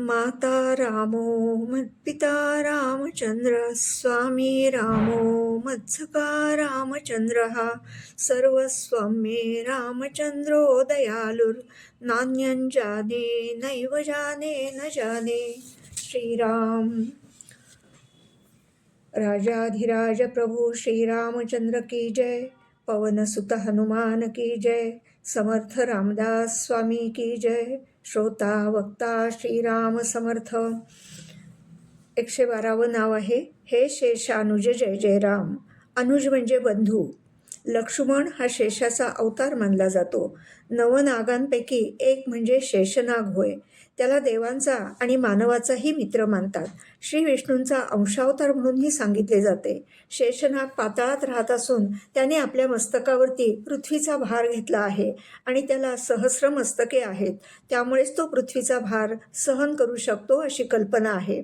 माता रामो मत्पिता रामचंद्र स्वामी रामो मत्सका रामचंद्रः सर्वस्वं मे रामचंद्रो दयालुर्नान्यं जाने नैव जाने न जाने। श्रीराम। राजाधिराज प्रभु श्रीरामचंद्र की जय। पवन सुत हनुमान की जय। समर्थ रामदास स्वामी की जय। श्रोता वक्ता श्रीराम समर्थ. एकशे बारावं नाव आहे. हे शेष अनुज जय जय राम. अनुज म्हणजे बंधू. लक्ष्मण हा शेषाचा अवतार मानला जातो. नवनागांपैकी एक म्हणजे शेषनाग होय. त्याला देवांचा आणि मानवाचाही मित्र मानतात. श्री विष्णूंचा अंशावतार म्हणूनही सांगितले जाते. शेषनाग पाताळात राहत असून त्याने आपल्या मस्तकावरती पृथ्वीचा भार घेतला आहे आणि त्याला सहस्र मस्तके आहेत. त्यामुळेच तो पृथ्वीचा भार सहन करू शकतो अशी कल्पना आहे.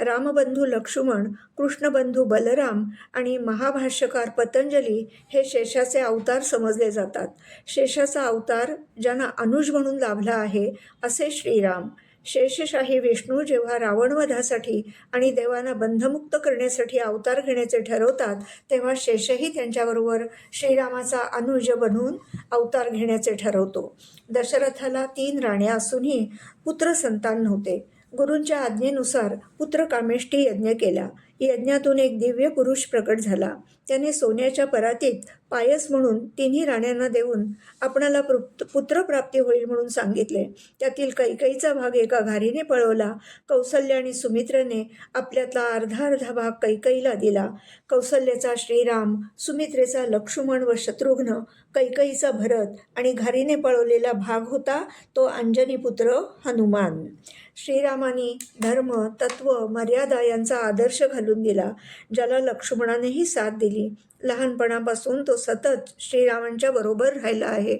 रामबंधू लक्ष्मण कृष्णबंधू बलराम आणि महाभाष्यकार पतंजली हे शेषाचे अवतार समजले जातात. शेषाचा अवतार ज्यांना अनुज म्हणून लाभला आहे असे श्रीराम. शेषशाही विष्णू जेव्हा रावणवधासाठी आणि देवांना बंधमुक्त करण्यासाठी अवतार घेण्याचे ठरवतात तेव्हा शेषही त्यांच्याबरोबर श्रीरामाचा अनुज बनून अवतार घेण्याचे ठरवतो. दशरथाला तीन राण्या असूनही पुत्र संतान नव्हते. गुरूंच्या आज्ञेनुसार पुत्र कामेष्टी यज्ञ केला. यज्ञातून एक दिव्य पुरुष प्रकट झाला. त्याने सोन्याच्या परातीत पायस म्हणून तिन्ही राण्यांना देऊन आपणाला पुत्रप्राप्ती होईल म्हणून सांगितले. त्यातील कैकईचा भाग एका घारीने पळवला. कौसल्य आणि सुमित्रेने आपल्यातला अर्धा अर्धा भाग कैकईला दिला. कौसल्याचा श्रीराम सुमित्रेचा लक्ष्मण व शत्रुघ्न कैकईचा भरत आणि घारीने पळवलेला भाग होता तो अंजनीपुत्र हनुमान. श्रीरामाने धर्म तत्व मर्यादा यांचा आदर्श घालून दिला ज्याला लक्ष्मणानेही साथ दिली. लहानपणापासून तो सतत श्रीरामांच्या बरोबर राहिला आहे.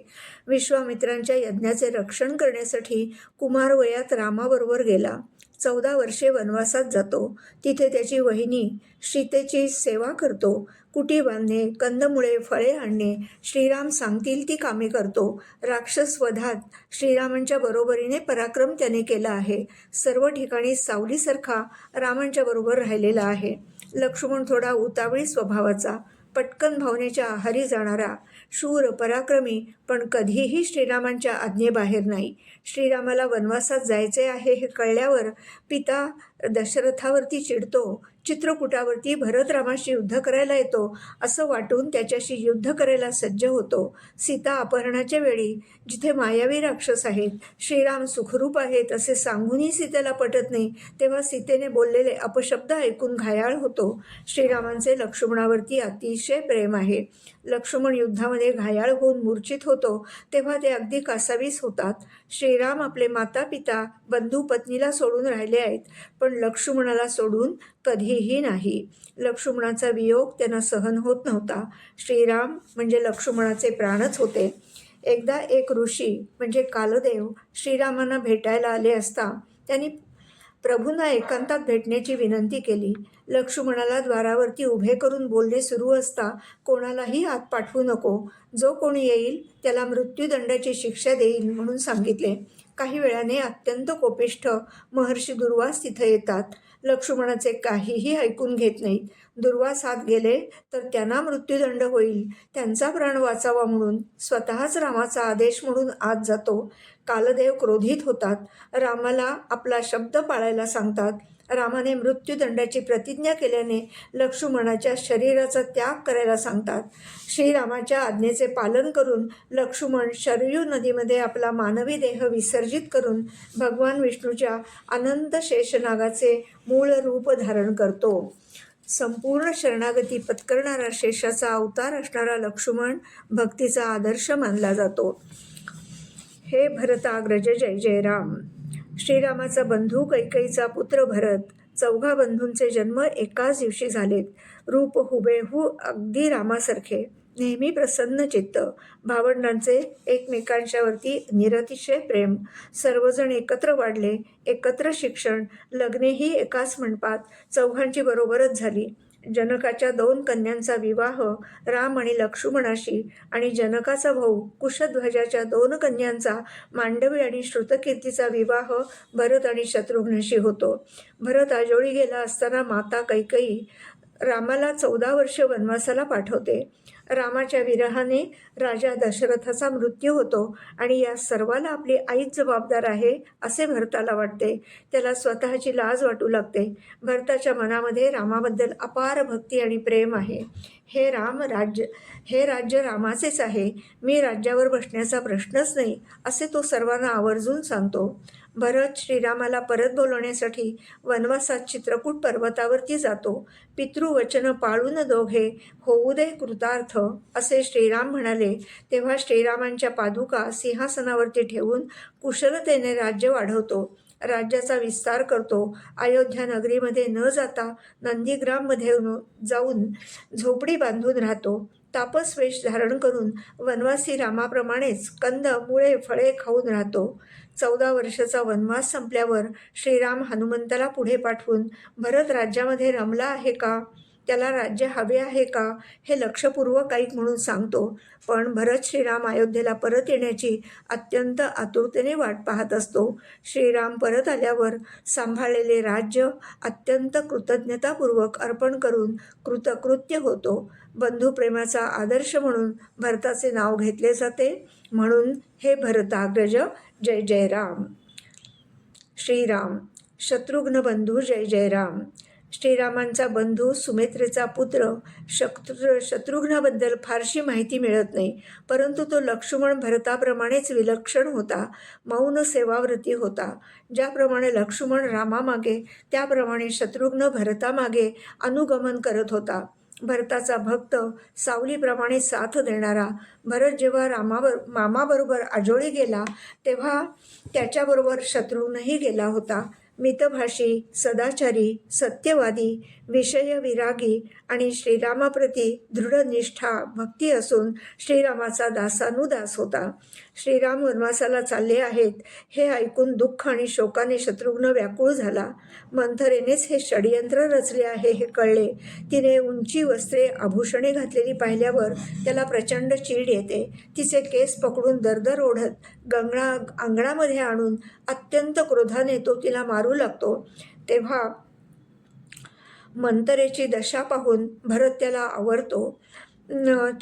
विश्वामित्रांच्या यज्ञाचे रक्षण करण्यासाठी कुमारवयात रामाबरोबर गेला. चौदा वर्षे वनवासात जातो. तिथे त्याची वहिनी सीतेची सेवा करतो. कुटी बांधणे कंदमुळे फळे आणणे श्रीराम सांगतील ती कामे करतो. राक्षस वधात श्रीरामांच्या बरोबरीने पराक्रम त्याने केला आहे. सर्व ठिकाणी सावलीसारखा रामांच्या बरोबर राहिलेला आहे. लक्ष्मण थोडा उतावळी स्वभावाचा पटकन भावनेच्या आहारी जाणारा शूर पराक्रमी पण कधीही श्रीरामांच्या आज्ञेबाहेर नाही. श्रीरामाला वनवासात जायचे आहे हे कळल्यावर पिता दशरथावरती चिडतो. चित्रकूटावरती भरतरामाशी युद्ध करायला येतो असं वाटून त्याच्याशी युद्ध करायला सज्ज होतो. सीता अपहरणाच्या वेळी जिथे मायावी राक्षस आहेत श्रीराम सुखरूप आहेत असे सांगूनही सीतेला पटत नाही तेव्हा सीतेने बोललेले अपशब्द ऐकून घायाळ होतो. श्रीरामांचे लक्ष्मणावरती अतिशय प्रेम आहे. लक्ष्मण युद्धामध्ये घायाळ होऊन मूर्छित होतो तेव्हा ते अगदी कासावीस होतात. श्रीराम आपले माता पिता बंधू पत्नीला सोडून राहिले आहेत पण लक्ष्मणाला सोडून कधीही नाही. लक्ष्मणाचा वियोग त्यांना सहन होत नव्हता. श्रीराम म्हणजे लक्ष्मणाचे प्राणच होते. एकदा एक ऋषी म्हणजे कालदेव श्रीरामांना भेटायला आले असता त्यांनी प्रभूंना एकांतात भेटण्याची विनंती केली. लक्ष्मणाला द्वारावरती उभे करून बोलणे सुरू असता कोणालाही आत पाठवू नको. जो कोणी येईल त्याला मृत्यूदंडाची शिक्षा देईल म्हणून सांगितले. काही वेळाने अत्यंत कोपिष्ठ महर्षी दुर्वास तिथे येतात. लक्ष्मणाचे काहीही ऐकून घेत नाहीत. दुर्वास हात गेले तर त्यांना मृत्यूदंड होईल. त्यांचा प्राण वाचावा म्हणून स्वतःच रामाचा आदेश म्हणून आत जातो. कालदेव क्रोधित होतात. रामाला आपला शब्द पाळायला सांगतात. रामाने मृत्यूदंडाची प्रतिज्ञा केल्याने लक्ष्मणाच्या शरीराचा त्याग करायला सांगतात. श्रीरामाच्या आज्ञेचे पालन करून लक्ष्मण शरयू नदीमध्ये आपला मानवी देह विसर्जित करून भगवान विष्णूच्या अनंत शेषनागाचे मूळ रूप धारण करतो. संपूर्ण शरणागती पत्करणारा शेषाचा अवतार असणारा लक्ष्मण भक्तीचा आदर्श मानला जातो. हे भरताग्रज जय जय राम. श्रीरामाचा बंधू कैकईचा पुत्र भरत चौघा बंधूंचे जन्म एकाच दिवशी झालेत. रूप हुबेहू अगदी रामासारखे. नेहमी प्रसन्न चित्त. भावंडांचे एकमेकांच्यावरती निरतिशय प्रेम. सर्वजण एकत्र वाढले. एकत्र शिक्षण. लग्नेही एकाच मंडपात. चौघांची बरोबरच झाली. जनकाच्या दोन कन्यांचा विवाह राम आणि लक्ष्मणाशी आणि जनकाचा भाऊ कुशध्वजाच्या दोन कन्यांचा मांडवी आणि श्रुतकीर्तीचा विवाह भरत आणि शत्रुघ्नशी होतो. भरत आजोळी गेला असताना माता कैकई रामाला चौदा वर्ष वनवासाला पाठवते. रामाच्या विरहाने राजा दशरथाचा मृत्यू होतो आणि या सर्वाला आपली आईच जबाबदार आहे असे भरताला वाटते. त्याला स्वतःची लाज वाटू लागते. भरताच्या मनामध्ये रामाबद्दल अपार भक्ती आणि प्रेम आहे. हे राम राज्य हे राज्य रामाचेच आहे. मी राज्यावर बसण्याचा प्रश्नच नाही असे तो सर्वांना आवर्जून सांगतो. भरत श्रीरामाला परत बोलवण्यासाठी वनवासात चित्रकूट पर्वतावरती जातो. पितृवचन पाळून दोघे होऊ दे कृतार्थ असे श्रीराम म्हणाले. तेव्हा श्रीरामांच्या पादुका सिंहासनावरती ठेवून कुशलतेने राज्य वाढवतो. राज्याचा विस्तार करतो. अयोध्या नगरीमध्ये न जाता नंदीग्राममध्ये जाऊन झोपडी बांधून राहतो. तापस वेश धारण करून वनवासी रामाप्रमाणेच कंद मुळे फळे खाऊन राहतो. चौदा वर्षाचा वनवास संपल्यावर श्रीराम हनुमंताला पुढे पाठवून भरत राज्यामध्ये रमला आहे का? त्याला राज्य हवे आहे का? हे लक्षपूर्वक ऐक म्हणून सांगतो पण भरत श्रीराम अयोध्येला परत येण्याची अत्यंत आतुरतेने वाट पाहत असतो. श्रीराम परत आल्यावर सांभाळलेले राज्य अत्यंत कृतज्ञतापूर्वक अर्पण करून कृतकृत्य होतो. बंधुप्रेमाचा आदर्श म्हणून भरताचे नाव घेतले जाते. म्हणून हे भरताग्रज जय जय राम श्रीराम. शत्रुघ्न बंधू जय जय राम श्रीरामांचा बंधू सुमित्रेचा पुत्र शत्रु शत्रुघ्नाबद्दल फारशी माहिती मिळत नाही परंतु तो लक्ष्मण भरताप्रमाणेच विलक्षण होता मौन सेवाव्रती होता. ज्याप्रमाणे लक्ष्मण रामामागे त्याप्रमाणे शत्रुघ्न भरतामागे अनुगमन करत होता. भरताचा भक्त सावलीप्रमाणे साथ देणारा. भरत जेव्हा रामावर मामाबरोबर आजोळी गेला तेव्हा त्याच्याबरोबर शत्रूनही गेला होता. मितभाषी सदाचारी सत्यवादी विषय विरागी आणि श्रीरामाप्रती दृढनिष्ठा भक्ती असून श्रीरामाचा दासानुदास होता. श्रीराम वनवासाला चालले आहेत. हे ऐकून दुःख आणि शोकाने शत्रुघ्न व्याकुळ झाला. मंथरेनेच हे षडयंत्र रचले आहे हे कळले. तिने उंची वस्त्रे आभूषणे घातलेली पाहिल्यावर त्याला प्रचंड चीड येते. तिचे केस पकडून दरदर ओढत गंगणा अंगणामध्ये आणून अत्यंत क्रोधाने तो तिला मारू लागतो. तेव्हा मंतरेची दशा पाहून भरत त्याला आवरतो.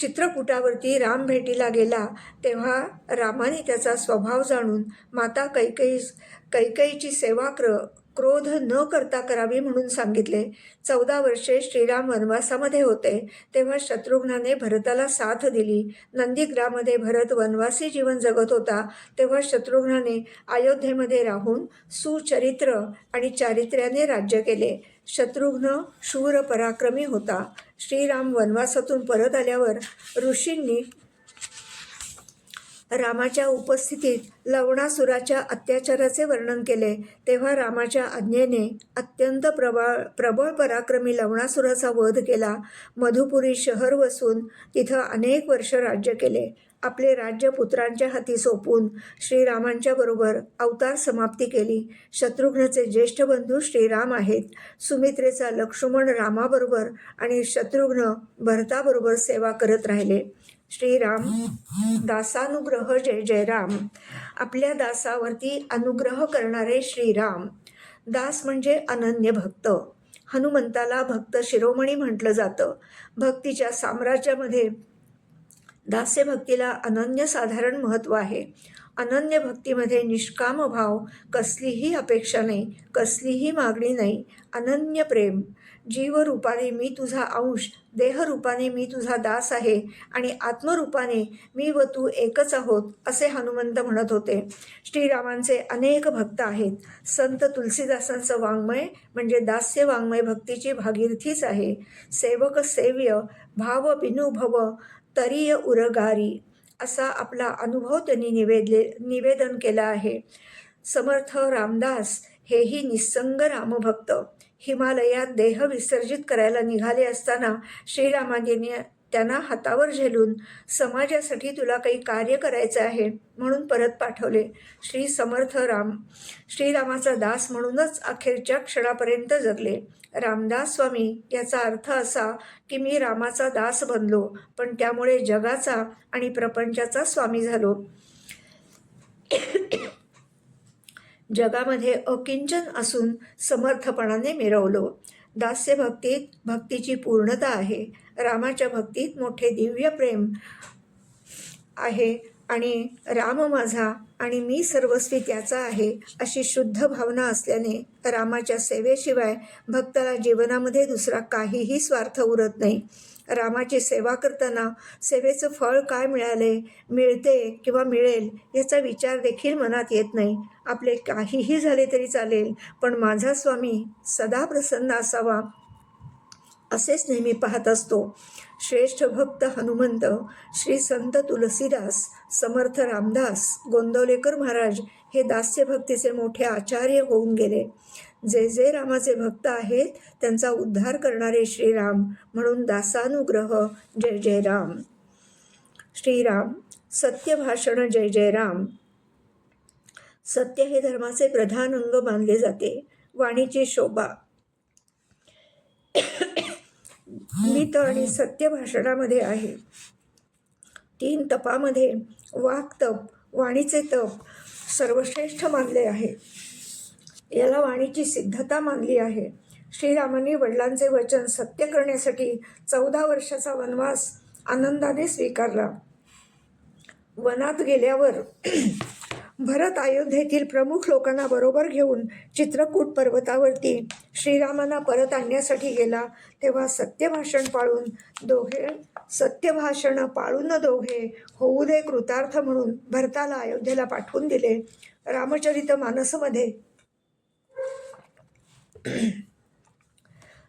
चित्रकूटावरती राम भेटीला गेला तेव्हा रामाने त्याचा स्वभाव जाणून माता कैकई कैकईची सेवा क्र क्रोध न करता करावी म्हणून सांगितले. चौदा वर्षे श्रीराम वनवासामध्ये होते. तेव्हा शत्रुघ्नाने भरताला साथ दिली. नंदीग्रामध्ये भरत वनवासी जीवन जगत होता. तेव्हा शत्रुघ्नाने अयोध्येमध्ये राहून सुचरित्र आणि चारित्र्याने राज्य केले. शत्रुघ्न शूर पराक्रमी होता. श्रीराम वनवासातून परत आल्यावर ऋषींनी रामाच्या उपस्थितीत लवणासुराच्या अत्याचाराचे वर्णन केले. तेव्हा रामाच्या आज्ञेने अत्यंत प्रबळ प्रबळ पराक्रमी लवणासुराचा वध केला. मधुपुरी शहर वसून तिथं अनेक वर्ष राज्य केले. आपले राज्य पुत्रांच्या हाती सोपून श्रीरामांच्या बरोबर अवतार समाप्ती केली. शत्रुघ्नचे ज्येष्ठ बंधू श्रीराम आहेत. सुमित्रेचा लक्ष्मण रामाबरोबर आणि शत्रुघ्न भरताबरोबर सेवा करत राहिले. श्रीराम दासानुग्रह जय जयराम. आपल्या दासावरती अनुग्रह करणारे श्रीराम. दास म्हणजे अनन्य भक्त. हनुमंताला भक्त शिरोमणी म्हटलं जातं. भक्तीच्या साम्राज्यामध्ये दास्य भक्तीला अनन्यसाधारण महत्त्व आहे. अनन्य भक्तीमध्ये निष्काम भाव कसलीही अपेक्षा नाही कसलीही मागणी नाही. अनन्य प्रेम जीवरूपाने मी तुझा अंश देहरूपाने मी तुझा दास आहे आणि आत्मरूपाने मी व तू एकच आहोत असे हनुमंत म्हणत होते. श्रीरामांचे अनेक भक्त आहेत. संत तुलसीदासांचं वाङ्मय म्हणजे दास्य वाङ्मय भक्तीची भागीरथीच आहे. सेवक सेव्य भाव बिनुभव तरीय उरगारी असा आपला अनुभव त्यांनी निवेदले निवेदन केला आहे. समर्थ रामदास हेही निसंग रामभक्त. हिमालयात देह विसर्जित करायला निघाले असताना श्रीरामांनी त्यांना हातावर झेलून समाजासाठी तुला काही कार्य करायचं आहे म्हणून परत पाठवले. श्री समर्थ राम. श्रीरामाचा दास म्हणूनच अखेरच्या क्षणापर्यंत जगले. रामदास स्वामी याचा अर्थ असा की मी रामाचा दास बनलो पण त्यामुळे जगाचा आणि प्रपंचाचा स्वामी झालो. जगामध्ये अकिंचन असून समर्थपणाने मिरवलो. दास्य भक्तीत भक्तीची पूर्णता आहे. रामाच्या भक्तीत मोठे दिव्य प्रेम आहे आणि राम माझा आणि मी सर्वस्वी त्याचा आहे अशी शुद्ध भावना असल्याने रामाच्या सेवेशिवाय भक्ताला जीवनामध्ये दुसरा काहीही स्वार्थ उरत नाही. रामाची सेवा करताना सेवेचं फळ काय मिळाले मिळते किंवा मिळेल याचा विचार देखील मनात येत नाही. आपले काहीही झाले तरी चालेल पण माझा स्वामी सदा प्रसन्न असावा. असेच नेहमी पाहत असतो. श्रेष्ठ भक्त हनुमंत श्री संत तुलसीदास समर्थ रामदास गोंदवलेकर महाराज हे दास्य भक्तीचे मोठे आचार्य होऊन गेले. जे जे रामाचे भक्त आहेत त्यांचा उद्धार करणारे श्रीराम म्हणून दासानुग्रह जय जय राम. श्रीराम सत्य भाषण जय जय राम. सत्य हे धर्माचे प्रधान अंग मानले जाते. वाणीची शोभा. मित आणि सत्य भाषणामध्ये आहे. तीन तपामध्ये वाक तप वाणीचे तप सर्वश्रेष्ठ मानले आहे. याला वाणीची सिद्धता मानली आहे. श्रीरामांनी वडिलांचे वचन सत्य करण्यासाठी चौदा वर्षाचा वनवास आनंदाने स्वीकारला. वनात गेल्यावर भरत अयोध्येतील प्रमुख लोकांना बरोबर घेऊन चित्रकूट पर्वतावरती श्रीरामांना परत आणण्यासाठी गेला. तेव्हा सत्यभाषण पाळून दोघे सत्यभाषण पाळून दोघे होऊ दे कृतार्थ म्हणून भरताला अयोध्येला पाठवून दिले. रामचरित मानसमध्ये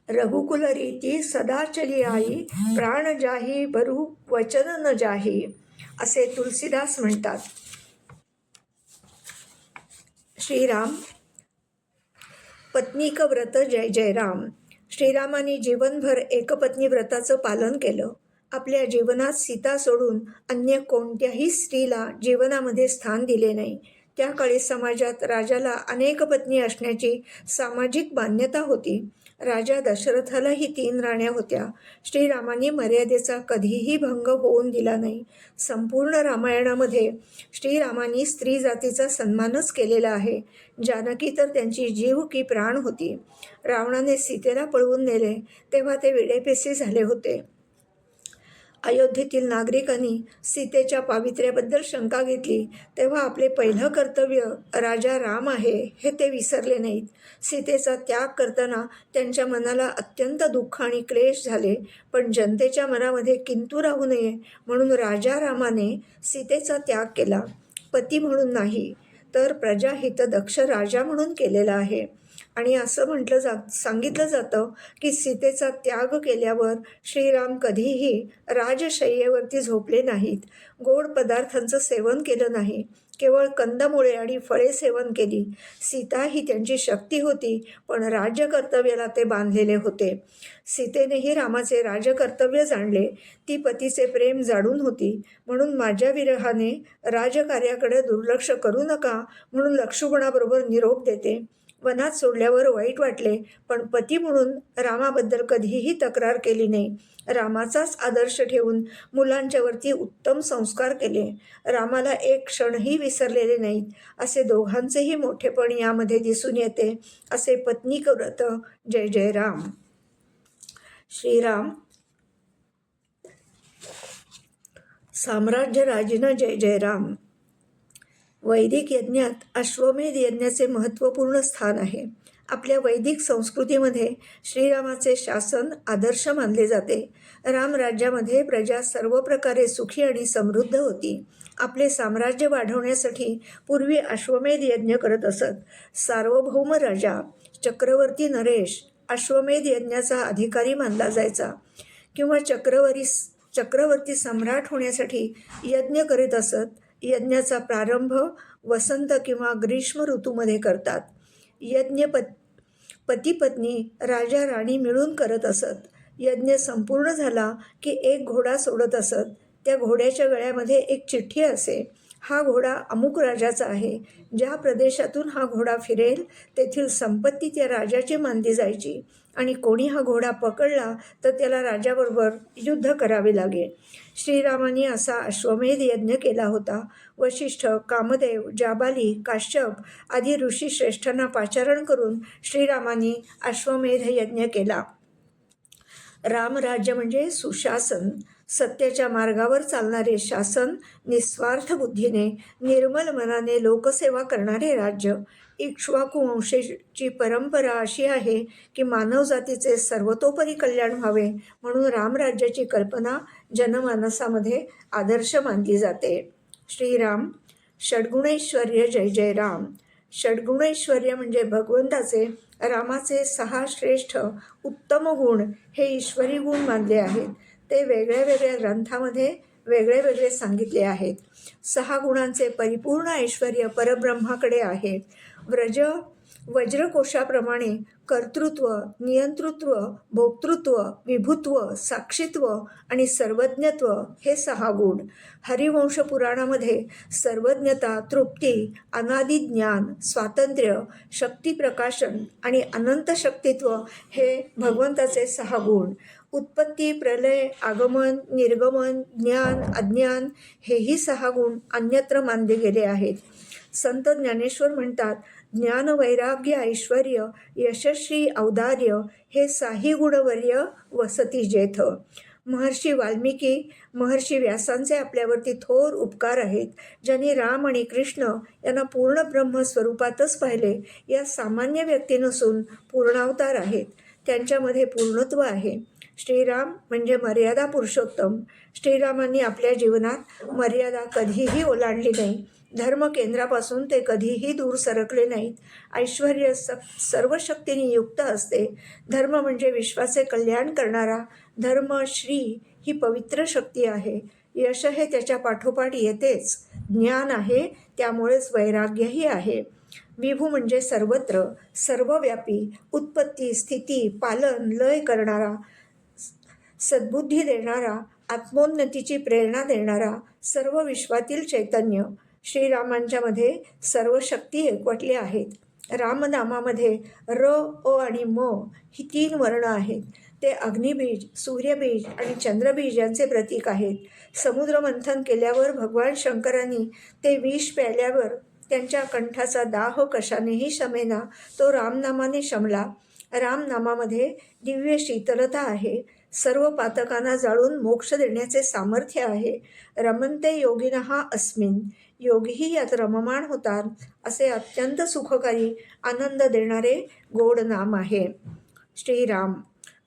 रघुकुल रीती सदाचली आई प्राण जाही बरू वचन न जाही असे तुलसीदास म्हणतात. श्रीराम पत्नीक व्रत जय जय राम श्रीरामाने जीवनभर एकपत्नी व्रताचं पालन केलं. आपल्या जीवनात सीता सोडून अन्य कोणत्याही स्त्रीला जीवनामध्ये स्थान दिले नाही. त्या काळी समाजात राजाला अनेक पत्नी असण्याची सामाजिक मान्यता होती. राजा दशरथालाही तीन राण्या होत्या. श्रीरामांनी मर्यादेचा कधीही भंग होऊन दिला नाही. संपूर्ण रामायणामध्ये श्रीरामांनी स्त्री जातीचा सन्मानच केलेला आहे. जानकी तर त्यांची जीव की प्राण होती. रावणाने सीतेला पळवून नेले तेव्हा ते विडेपेसी झाले होते. अयोध्येतील नागरिकांनी सीतेच्या पावित्र्याबद्दल शंका घेतली तेव्हा आपले पहिलं कर्तव्य राजा राम आहे हे ते विसरले नाहीत. सीतेचा त्याग करताना त्यांच्या मनाला अत्यंत दुःख आणि क्लेश झाले पण जनतेच्या मनामध्ये किंतू राहू नये म्हणून राजा रामाने सीतेचा त्याग केला. पती म्हणून नाही तर प्रजाहित दक्ष राजा म्हणून केलेला आहे. आणि असं म्हटलं जात सांगितलं जातं की सीतेचा त्याग केल्यावर श्रीराम कधीही राजशय्येवरती झोपले नाहीत. गोड पदार्थांचं सेवन केलं नाही. केवळ कंदमुळे आणि फळे सेवन केली. सीता ही त्यांची शक्ती होती पण राज्यकर्तव्याला ते बांधलेले होते. सीतेनेही रामाचे राजकर्तव्य जाणले. ती पतीचे प्रेम जाणून होती. म्हणून माझ्या विरहाने राजकार्याकडे दुर्लक्ष करू नका म्हणून लक्ष्मणाबरोबर निरोप देते. वनात सोडल्यावर वाईट वाटले पण पती म्हणून रामाबद्दल कधीही तक्रार केली नाही. रामाचाच आदर्श ठेवून मुलांच्यावरती उत्तम संस्कार केले. रामाला एक क्षणही विसरलेले नाहीत. असे दोघांचेही मोठेपण यामध्ये दिसून येते असे पत्नी व्रत जय जय राम. श्रीराम. साम्राज्य राजीनं जय जय राम. वैदिक यज्ञात अश्वमेध यज्ञाचे महत्त्वपूर्ण स्थान आहे. आपल्या वैदिक संस्कृतीमध्ये श्रीरामाचे शासन आदर्श मानले जाते. रामराज्यामध्ये प्रजा सर्व प्रकारे सुखी आणि समृद्ध होती. आपले साम्राज्य वाढवण्यासाठी पूर्वी अश्वमेध यज्ञ करत असत. सार्वभौम राजा चक्रवर्ती नरेश अश्वमेध यज्ञाचा अधिकारी मानला जायचा. किंवा चक्रवरी चक्रवर्ती सम्राट होण्यासाठी यज्ञ करीत असत. यज्ञाचा प्रारंभ वसंत किंवा ग्रीष्म ऋतूमध्ये करतात. यज्ञ पत पती पत्नी राजा राणी मिळून करत असत. यज्ञ संपूर्ण झाला की एक घोडा सोडत असत. त्या घोड्याच्या गळ्यामध्ये एक चिठ्ठी असे हा घोडा अमुक राजाचा आहे. ज्या प्रदेशातून हा घोडा फिरेल तेथील संपत्ती त्या राजाची मानली जायची. आणि कोणी हा घोडा पकडला तर त्याला राजाबरोबर युद्ध करावे लागे. श्रीरामाने असा अश्वमेध यज्ञ केला होता. वशिष्ठ कामदेव जाबाली काश्यप आदी ऋषीश्रेष्ठांना पाचारण करून श्रीरामाने अश्वमेध यज्ञ केला. रामराज्य म्हणजे सुशासन. सत्याच्या मार्गावर चालणारे शासन निस्वार्थ बुद्धीने निर्मल मनाने लोकसेवा करणारे राज्य. इक्ष्वाकुवंशेची परंपरा अशी आहे की मानवजातीचे सर्वतोपरी कल्याण व्हावे म्हणून रामराज्याची कल्पना जनमानसामध्ये आदर्श मानली जाते. श्रीराम षड्गुणेश्वर्य जय जय राम. षड्गुणैश्वर्य म्हणजे भगवंताचे रामाचे सहा श्रेष्ठ उत्तम गुण हे ईश्वरी गुण मानले आहेत. ते वेगळ्या वेगळ्या ग्रंथामध्ये वेगळे वेगळे सांगितले आहेत. सहा गुणांचे परिपूर्ण ऐश्वर परब्रह्माकडे आहे. व्रज वज्रकोशाप्रमाणे कर्तृत्व नियंतृत्व भोक्तृत्व विभुत्व साक्षित्व आणि सर्वज्ञत्व हे सहा गुण. हरिवंश पुराणामध्ये सर्वज्ञता तृप्ती अनादि ज्ञान स्वातंत्र्य शक्ती प्रकाशन आणि अनंत शक्तित्व हे भगवंताचे सहा गुण. उत्पत्ती प्रलय आगमन निर्गमन ज्ञान अज्ञान हेही सहा गुण अन्यत्र मानले गेले आहेत. संत ज्ञानेश्वर म्हणतात ज्ञान वैराग्य ऐश्वर यशस्वी औदार्य हे साही गुणवर्य वसती जेथ. महर्षी वाल्मिकी महर्षी व्यासांचे आपल्यावरती थोर उपकार आहेत ज्यांनी राम आणि कृष्ण यांना पूर्ण ब्रह्म स्वरूपातच पाहिले या सामान्य व्यक्ती नसून पूर्णावतार आहेत. त्यांच्यामध्ये पूर्णत्व आहे. श्रीराम म्हणजे मर्यादा पुरुषोत्तम. श्रीरामांनी आपल्या जीवनात मर्यादा कधीही ओलांडली नाही. धर्म केंद्रापासून ते कधीही दूर सरकले नाहीत. ऐश्वर स सर्व शक्तीने युक्त असते. धर्म म्हणजे विश्वाचे कल्याण करणारा. धर्म श्री ही पवित्र शक्ती आहे. यश हे त्याच्या पाठोपाठ येतेच. ज्ञान आहे त्यामुळेच वैराग्यही आहे. विभू म्हणजे सर्वत्र. सर्वव्यापी. उत्पत्ती स्थिती पालन लय करणारा. सद्बुद्धी देणारा. आत्मोन्नतीची प्रेरणा देणारा. सर्व विश्वातील चैतन्य. श्रीरामांच्यामध्ये सर्व शक्ती एकवटल्या आहेत. रामनामामध्ये र ओ आणि म ही तीन वर्ण आहेत. ते अग्निबीज सूर्यबीज आणि चंद्रबीज यांचे प्रतीक आहेत. समुद्रमंथन केल्यावर भगवान शंकरांनी ते विष प्यायल्यावर त्यांच्या कंठाचा दाह कशानेही शमेना तो रामनामाने शमला. रामनामामध्ये दिव्य शीतलता आहे. सर्व पातकांना जाळून मोक्ष देण्याचे सामर्थ्य आहे. रमंते योगिन हा अस्मिन. योगीही यात रममाण होतात असे अत्यंत सुखकारी आनंद देणारे गोड नाम आहे. श्रीराम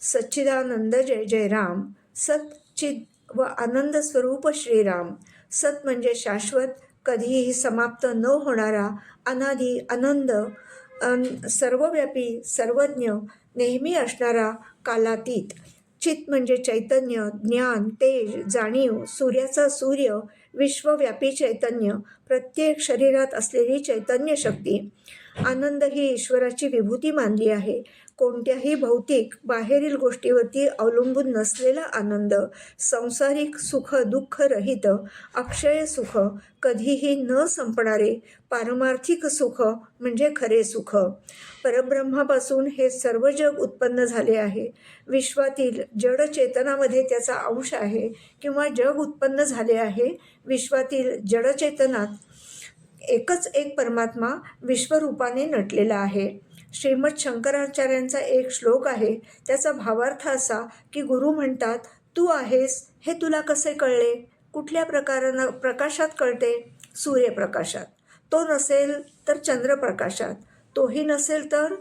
सच्चिदानंद जय जय राम सच्चिद व आनंद स्वरूप श्रीराम. सत म्हणजे शाश्वत कधीही समाप्त न होणारा अनादी आनंद अन सर्वव्यापी सर्वज्ञ नेहमी असणारा कालातीत. चित म्हणजे चैतन्य ज्ञान तेज जाणीव सूर्याचा सूर्य विश्वव्यापी चैतन्य प्रत्येक शरीरात असलेली चैतन्य शक्ती. आनंद ही ईश्वराची विभूती मानली आहे. कोणत्याही भौतिक बाहेरील गोष्टीवरती अवलंबून नसलेला आनंद संसारिक सुख दुःख रहित अक्षय सुख कधीही न संपणारे पारमार्थिक सुख म्हणजे खरे सुख. परब्रह्मापासून हे सर्व जग उत्पन्न झाले आहे. विश्वातील जड चेतनामध्ये त्याचा अंश आहे किंवा जग उत्पन्न झाले आहे. विश्वातील जडचेतनात एकच एक परमात्मा विश्वरूपाने नटलेला आहे. श्रीमद शंकराचार्यांचा एक श्लोक आहे. त्याचा भावार्थ असा की गुरु म्हणतात तू आहेस हे तुला कसे कळले? कुठल्या प्रकारानं प्रकाशात कळते? सूर्यप्रकाशात. तो नसेल तर चंद्रप्रकाशात. तोही नसेल तर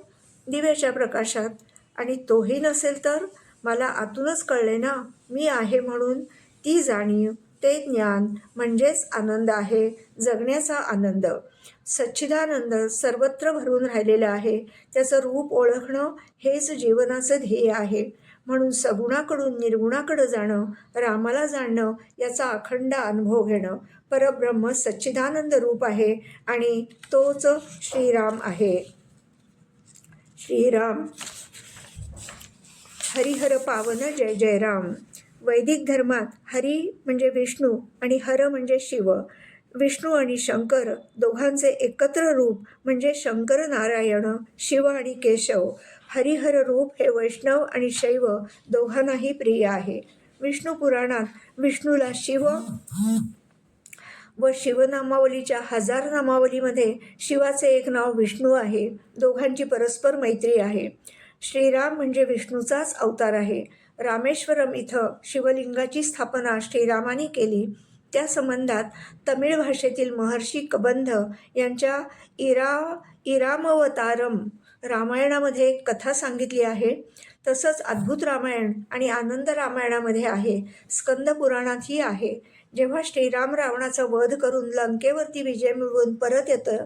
दिव्याच्या प्रकाशात. आणि तोही नसेल तर मला आतूनच कळले ना मी आहे म्हणून. ती जाणीव ते ज्ञान म्हणजेच आनंद आहे जगण्याचा आनंद. सच्चिदानंद सर्वत्र भरून राहिलेलं आहे. त्याचं रूप ओळखणं हेच जीवनाचं ध्येय आहे. म्हणून सगुणाकडून निर्गुणाकडं जाणं रामाला जाणणं याचा अखंड अनुभव घेणं परब्रह्म सच्चिदानंद रूप आहे आणि तोच श्रीराम आहे. श्रीराम. हरिहर पावन जय जय राम वैदिक धर्मात हरी म्हणजे विष्णू आणि हर म्हणजे शिव. विष्णू आणि शंकर दोघांचे एकत्र रूप म्हणजे शंकर नारायण शिव आणि केशव हरिहर रूप हे वैष्णव आणि शैव दोघांनाही प्रिय आहे. विष्णू पुराणात विष्णूला शिव व शिवनामावलीच्या हजार नामावलीमध्ये शिवाचे एक नाव विष्णू आहे. दोघांची परस्पर मैत्री आहे. श्रीराम म्हणजे विष्णूचाच अवतार आहे. रामेश्वरम इथं शिवलिंगाची स्थापना श्रीरामाने केली. त्या संबंधात तमिळ भाषेतील महर्षी कबंध यांच्या इरा इरामवतारम रामायणामध्ये एक कथा सांगितली आहे. तसंच अद्भुत रामायण आणि आनंद रामायणामध्ये आहे. स्कंद पुराणातही आहे. जेव्हा श्रीराम रावणाचा वध करून लंकेवरती विजय मिळवून परत येतं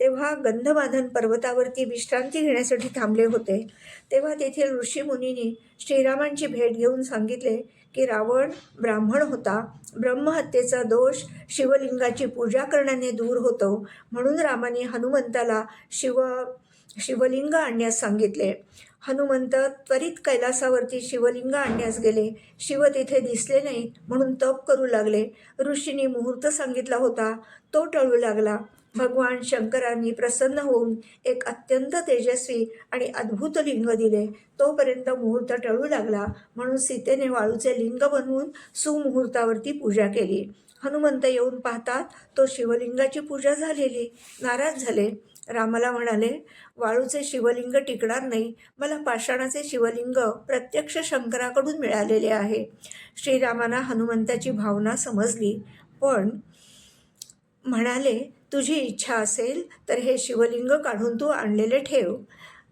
तेव्हा गंधमाधन पर्वतावरती विश्रांती घेण्यासाठी थांबले होते. तेव्हा तेथील ऋषीमुनींनी श्रीरामांची भेट घेऊन सांगितले की रावण ब्राह्मण होता. ब्रह्महत्येचा दोष शिवलिंगाची पूजा करण्याने दूर होतो. म्हणून रामाने हनुमंताला शिव शिवलिंग आणण्यास सांगितले. हनुमंत त्वरित कैलासावरती शिवलिंग आणण्यास गेले. शिव तिथे दिसले नाही म्हणून तप करू लागले. ऋषीने मुहूर्त सांगितला होता. तो टळू लागला. भगवान शंकरांनी प्रसन्न होऊन एक अत्यंत तेजस्वी आणि अद्भुत लिंग दिले. तोपर्यंत मुहूर्त टळू लागला. म्हणून सीतेने वाळूचे लिंग बनवून सुमुहूर्तावरती पूजा केली. हनुमंत येऊन पाहतात तो शिवलिंगाची पूजा झालेली. नाराज झाले. रामाला म्हणाले वाळूचे शिवलिंग टिकणार नाही. मला पाषाणाचे शिवलिंग प्रत्यक्ष शंकराकडून मिळालेले आहे. श्रीरामांना हनुमंताची भावना समजली. पण म्हणाले तुझी इच्छा असेल तर हे शिवलिंग काढून तू आणलेले ठेव.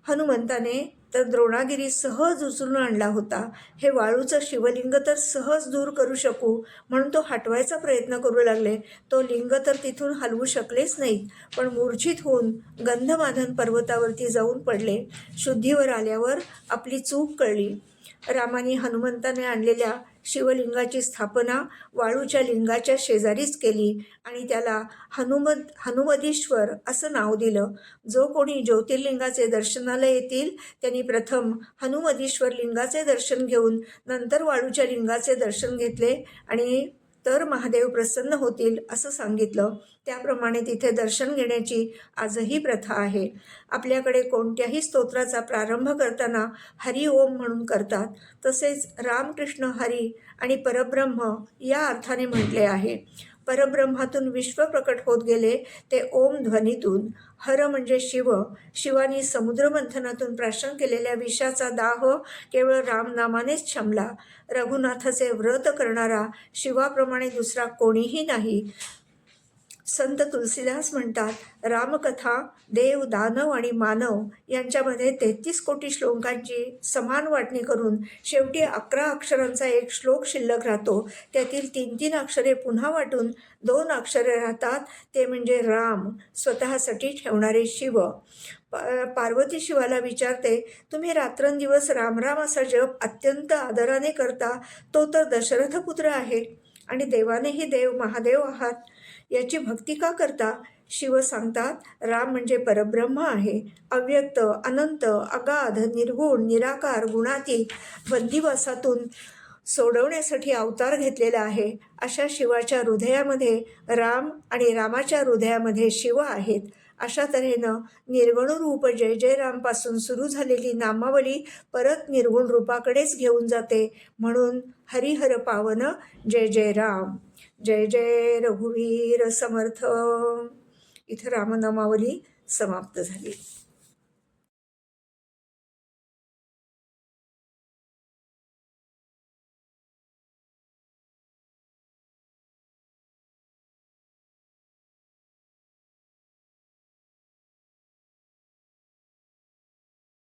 हनुमंताने तर द्रोणागिरी सहज उचलून आणला होता. हे वाळूचं शिवलिंग तर सहज दूर करू शकू म्हणून तो हटवायचा प्रयत्न करू लागले. तो लिंग तर तिथून हलवू शकलेच नाहीत पण मूर्छित होऊन गंधमाधन पर्वतावरती जाऊन पडले. शुद्धीवर आल्यावर आपली चूक कळली. रामाने हनुमंताने आणलेल्या शिवलिंगाची स्थापना वाळूच्या लिंगाच्या शेजारीच केली आणि त्याला हनुमद हनुमदीश्वर असं नाव दिलं. जो कोणी ज्योतिर्लिंगाचे दर्शनाला येतील त्यांनी प्रथम हनुमदीश्वर लिंगाचे दर्शन घेऊन नंतर वाळूच्या लिंगाचे दर्शन घेतले आणि तर महादेव प्रसन्न होतील असं सांगितलं. त्याप्रमाणे तिथे दर्शन घेण्याची आजही प्रथा आहे. आपल्याकडे कोणत्याही स्तोत्राचा प्रारंभ करताना हरी ओम म्हणून करतात. तसेच रामकृष्ण हरी आणि परब्रह्म या अर्थाने म्हटले आहे. परब्रह्मातून विश्व प्रकट होत गेले ते ओम ध्वनीतून हर म्हणजे शिव शिवानी समुद्रमंथनातून प्राशन केलेल्या विषाचा दाह केवळ रामनामानेच शमला रघुनाथाचे व्रत करणारा शिवाप्रमाणे दुसरा कोणीही नाही. संत तुलसीदास म्हणतात रामकथा देव दानव आणि मानव यांच्यामध्ये तेहतीस कोटी श्लोकांची समान वाटणी करून शेवटी अकरा अक्षरांचा एक श्लोक शिल्लक राहतो. त्यातील तीन तीन अक्षरे पुन्हा वाटून दोन अक्षरे राहतात. ते म्हणजे राम स्वतःसाठी ठेवणारे शिव. पार्वती शिवाला विचारते तुम्ही रात्रंदिवस रामराम असा जप अत्यंत आदराने करता तो तर दशरथपुत्र आहे आणि देवानेही देव महादेव आहात. याची भक्ती का करता? शिव सांगतात राम म्हणजे परब्रह्म आहे. अव्यक्त अनंत अगाध निर्गुण निराकार गुणातीत बंदिवासातून सोडवण्यासाठी अवतार घेतलेला आहे. अशा शिवाच्या हृदयामध्ये राम आणि रामाच्या हृदयामध्ये शिव आहेत. अशा तऱ्हेनं निर्गुण रूप जय जय रामपासून सुरू झालेली नामावली परत निर्गुण रूपाकडेच घेऊन जाते. म्हणून हरिहर पावन जय जय राम. जय जय रघुवीर समर्थ. इथं रामनामावली समाप्त झाली.